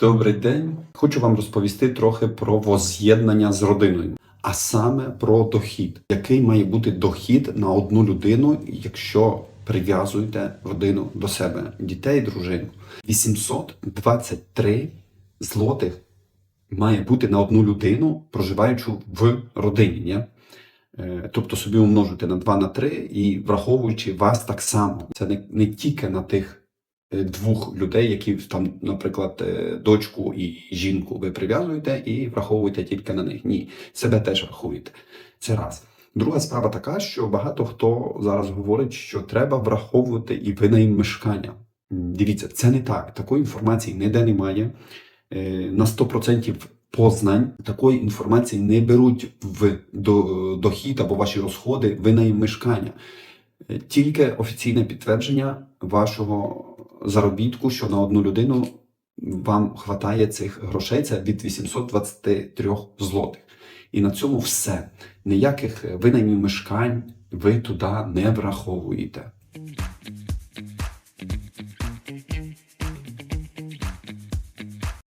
Добрий день. Хочу вам розповісти трохи про воз'єднання з родиною, а саме про дохід. Який має бути дохід на одну людину, якщо прив'язуєте родину до себе, дітей, дружину? 823 злотих має бути на одну людину, проживаючу в родині. Ні? Е, Тобто собі умножити на 2 на 3 і враховуючи вас так само. Це не, не тільки на тих двох людей, які там, наприклад, е, дочку і жінку ви прив'язуєте і враховуєте тільки на них. Ні, себе теж рахуєте. Це раз. Друга справа така, що багато хто зараз говорить, що треба враховувати і винайм мешкання. Дивіться, це не так. Такої інформації ніде немає. Е, На 100% познань такої інформації не беруть в дохід або ваші розходи винайм мешкання. Е, Тільки офіційне підтвердження вашого заробітку, що на одну людину вам хватає цих грошей, це від 823 злотих. І на цьому все. Ніяких винаймів мешкань ви туди не враховуєте.